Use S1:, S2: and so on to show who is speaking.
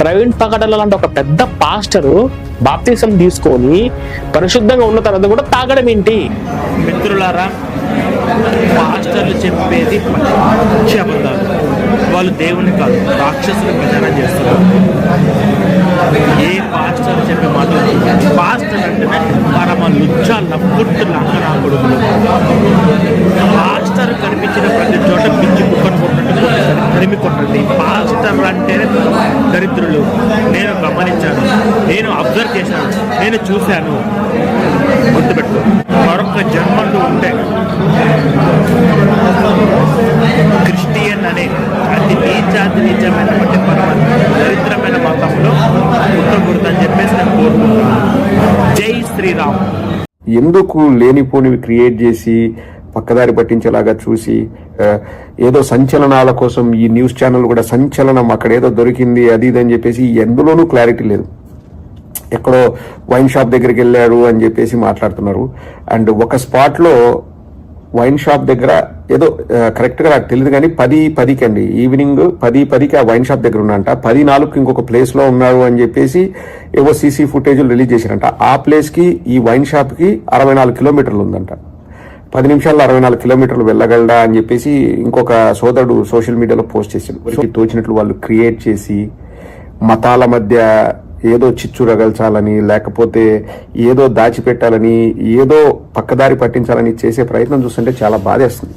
S1: ప్రవీణ్ పగడల లాంటి ఒక పెద్ద పాస్టరు బాప్తీసం తీసుకొని పరిశుద్ధంగా ఉన్న తర్వాత కూడా తాగడం ఏంటి?
S2: మిత్రులారా పాస్టర్లు చెప్పేది పచ్చి అబద్ధాలు వాళ్ళు దేవుని కాదు రాక్షసులు ప్రచారం చేస్తున్నారు. ఏ పాస్టర్ చెప్పే మాట పాస్టర్ అంటేనే పరమ లుచ్చ లప్పుట్టు లంకనాకుడు కొట్టండి అంటేనే దరిద్రులు. నేను గమనించాను. నేను అబ్జర్వ్ చేశాను. నేను చూశాను. గుర్తుపెట్టుకో. మరొక జన్మలు ఉంటే క్రిస్టియన్ అనే అతి నీచాతి నీచమైనటువంటి పరమ దరిద్రమైన మతంలో పుట్టకూడదని చెప్పేసి నేను కోరుకుంటున్నాను. జై శ్రీరామ్.
S3: ఎందుకు లేనిపోనివి క్రియేట్ చేసి పక్కదారి పట్టించేలాగా చూసి ఏదో సంచలనాల కోసం ఈ న్యూస్ ఛానల్ కూడా సంచలనం అక్కడ ఏదో దొరికింది అది ఇది అని చెప్పేసి ఎందులోనూ క్లారిటీ లేదు. ఎక్కడో వైన్ షాప్ దగ్గరికి వెళ్ళాడు అని చెప్పేసి మాట్లాడుతున్నారు. అండ్ ఒక స్పాట్లో వైన్ షాప్ దగ్గర ఏదో కరెక్ట్గా నాకు తెలియదు కానీ పది పదికి అండి ఈవినింగ్ పది పదికి ఆ వైన్ షాప్ దగ్గర ఉన్నంట పది నాలుగుకి ఇంకొక ప్లేస్లో ఉన్నాడు ఉన్నారు అని చెప్పేసి ఏవో సీసీ ఫుటేజ్లు రిలీజ్ చేశారంట ఆ ప్లేస్కి ఈ వైన్ షాప్కి అరవై నాలుగు కిలోమీటర్లు ఉందంట. పది నిమిషాల్లో అరవై నాలుగు కిలోమీటర్లు వెళ్ళగలడా అని చెప్పేసి ఇంకొక సోదరుడు సోషల్ మీడియాలో పోస్ట్ చేశాడు. తోచినట్లు వాళ్ళు క్రియేట్ చేసి మతాల మధ్య ఏదో చిచ్చు రగల్చాలని లేకపోతే ఏదో దాచిపెట్టాలని ఏదో పక్కదారి పట్టించాలని చేసే ప్రయత్నం చూస్తుంటే చాలా బాధేస్తుంది.